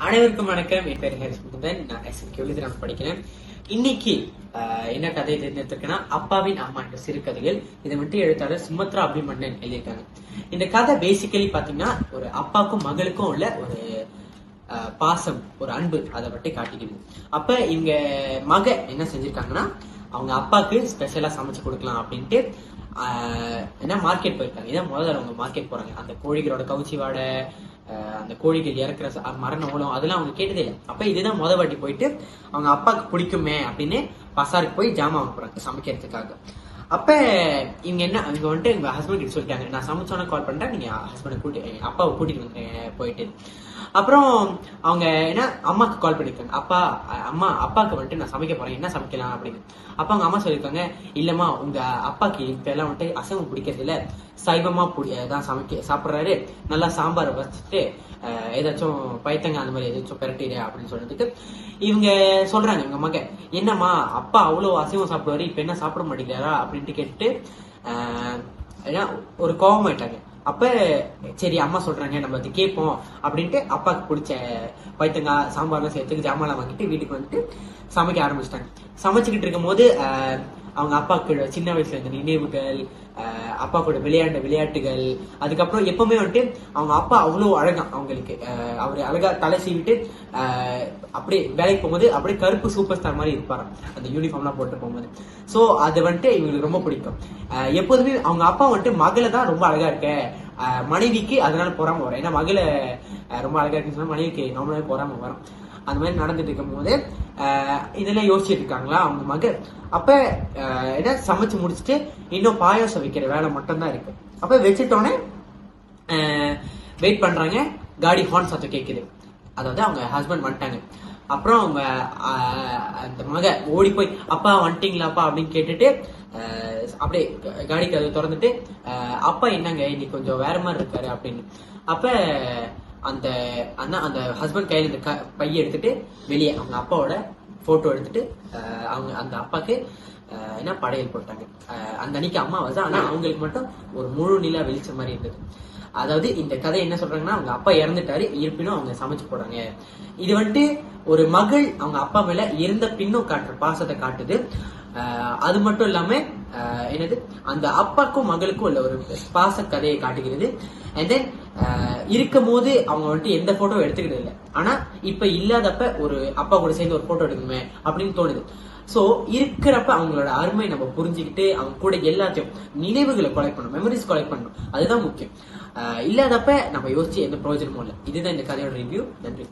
அனைவருக்கும் வணக்கம். என் பேர் ஹரிஷ் முகுந்தன். நான் எஸ்என் நான் படிக்கிறேன். இன்னைக்கு ஆஹ், என்ன கதை தெரிஞ்சிருக்குன்னா அப்பாவின் அம்மா என்ற சிறுகதைகள் இதை மட்டும் எழுத்தாளர் சுமத்ரா அபிமன்னன் எழுதியிருக்காங்க. இந்த கதை பேசிக்கலி பாத்தீங்கன்னா ஒரு அப்பாக்கும் மகளுக்கும் உள்ள ஒரு பாசம் ஒரு அன்பு அதை பற்றி காட்டிக்கிது. அப்ப இங்க மக என்ன செஞ்சிருக்காங்கன்னா அவங்க அப்பாவுக்கு ஸ்பெஷலா சமைச்சு கொடுக்கலாம் அப்படின்ட்டு ஆஹ், என்ன மார்க்கெட் போயிருக்காங்க. இதான் முதல்ல அவங்க மார்க்கெட் போறாங்க. அந்த கோழிகளோட கவுச்சி வாடை அந்த கோழிகள் இறக்குற மரண உலகம் அதெல்லாம் அவங்க கேட்டதே இல்லை. அப்ப இதுதான் முத வாட்டி போயிட்டு அவங்க அப்பாவுக்கு பிடிக்குமே அப்படின்னு பசாருக்கு போய் ஜாமான் வாங்க போறாங்க சமைக்கிறதுக்காக. அப்ப இவங்க என்ன இவங்க வந்துட்டு எங்க ஹஸ்பண்ட் கிட்ட சொல்லிட்டாங்க. நான் சமைச்சோன்னே கால் பண்றேன் நீங்க ஹஸ்பண்ட் கூட்டி அப்பாவை கூட்டிட்டு வந்து போயிட்டு. அப்புறம் அவங்க என்ன அம்மாக்கு கால் பண்ணிருக்காங்க. அப்பா அம்மா அப்பாவுக்கு வந்துட்டு நான் சமைக்க போறேன். என்ன சமைக்கலாம் அப்படின்னு. அப்ப அவங்க அம்மா சொல்லியிருக்காங்க இல்லம்மா உங்க அப்பாக்கு இப்ப எல்லாம் வந்துட்டு அசைவம் பிடிக்கிறது இல்ல. சைவமா தான் சமைக்க சாப்பிடுறாரு. நல்லா சாம்பார் வச்சுட்டு ஏதாச்சும் பைத்தங்க அந்த மாதிரி ஏதாச்சும் பெரட்டிடு அப்படின்னு சொல்றதுக்கு இவங்க சொல்றாங்க இவங்க மக என்னம்மா அப்பா அவ்வளவு அசைவம் சாப்பிடுவாரு. இப்ப என்ன சாப்பிட மாட்டேங்கிறாரா? அப்படின்னு அப்படின்ட்டு கேட்டு ஒரு ஏன்னா ஒரு அப்ப சரி அம்மா சொல்றாங்க நம்ம அது கேட்போம் அப்படின்ட்டு அப்பாவுக்கு பிடிச்ச பைத்தங்காய் சாம்பார்லாம் சேர்த்துக்கு ஜாமான்லாம் வாங்கிட்டு வீட்டுக்கு வந்துட்டு சமைக்க ஆரம்பிச்சிட்டாங்க. சமைச்சுக்கிட்டு இருக்கும்போது போது அவங்க அப்பாக்கு சின்ன வயசுல இருந்த நினைவுகள் ஆஹ், அப்பா கூட விளையாண்ட விளையாட்டுகள் அதுக்கப்புறம் எப்பவுமே வந்துட்டு அவங்க அப்பா அவ்வளோ அழகா அவங்களுக்கு. அவர் அழகா தலை சீவிட்டு அப்படியே வேலைக்கு போகும்போது அப்படியே கருப்பு சூப்பர் ஸ்டார் மாதிரி இருப்பாராம். அந்த யூனிஃபார்ம்லாம் போட்டு போகும்போது. ஸோ அது வந்துட்டு இவங்களுக்கு ரொம்ப பிடிக்கும். எப்போதுமே அவங்க அப்பா வந்துட்டு மகளை தான் ரொம்ப அழகா இருக்க. மனைவிக்கு அதனால பொறாம வரும். ஏன்னா மகளை ரொம்ப அழகா இருக்குன்னு சொன்னா மனைவிக்கு நார்மலாவே பொறாம வரும். அந்த மாதிரி நடந்துட்டு இருக்கும் போது ஆஹ், இதெல்லாம் யோசிச்சுட்டு இருக்காங்களா அவங்க மக அப்ப என்ன சமைச்சு முடிச்சுட்டு இன்னும் பாயாசம் வைக்கிற வேலை மட்டும்தான் இருக்கு. அப்ப வச்சுட்டோன்னே வெயிட் பண்றாங்க. காடி ஹார்ன் சத்தம் கேட்குது அதாவது அவங்க ஹஸ்பண்ட் வந்துட்டாங்க. அப்புறம் அவங்க அந்த மக ஓடி போய் அப்பா வந்துட்டீங்களாப்பா? அப்படின்னு கேட்டுட்டு அப்படியே காடி அதை திறந்துட்டு அப்பா என்னங்க இன்னைக்கு கொஞ்சம் வேற மாதிரி இருக்காரு அப்படின்னு. அப்ப அந்த அண்ணா அந்த ஹஸ்பண்ட் கையில இந்த க- பைய எடுத்துட்டு வெளியே அவங்க அப்பாவோட போட்டோ எடுத்துட்டு அவங்க அந்த அப்பாக்கு ஏன்னா என்ன படையல் போட்டாங்க? அந்த அன்னைக்கு அம்மாவாசை ஆனா அவங்களுக்கு மட்டும் ஒரு முழு நிலா வெளிச்ச மாதிரி இருந்தது. அதாவது இந்த கதை என்ன சொல்றாங்கன்னா அவங்க அப்பா இறந்துட்டாரு இருப்பினும் அவங்க சமைச்சு போறாங்க இது வந்துட்டு ஒரு மகள் அவங்க அப்பா மேல இருந்த பின்னும் காட்டுற பாசத்தை காட்டுது. ஆஹ் அது மட்டும் இல்லாம என்னது? அந்த அப்பாக்கும் மகளுக்கும் உள்ள ஒரு பாச கதையை காட்டுகிறது. அண்ட் தென் இருக்கும் போது அவங்க வந்துட்டு எந்த போட்டோ எடுத்துக்கிட்டு இல்லை. ஆனா இப்ப இல்லாதப்ப ஒரு அப்பா கூட சேர்ந்து ஒரு போட்டோ எடுக்கணுமே அப்படின்னு தோணுது. சோ இருக்கிறப்ப அவங்களோட அருமை நம்ம புரிஞ்சுக்கிட்டு அவங்க கூட எல்லாத்தையும் நினைவுகளை கொலெக்ட் பண்ணணும் மெமரிஸ் கொலெக்ட் பண்ணணும். அதுதான் முக்கியம். இல்லாதப்ப நம்ம யோசிச்சு எந்த பிரயோஜனமும் இல்லை. இதுதான் இந்த கதையோட ரிவ்யூ நன்றி.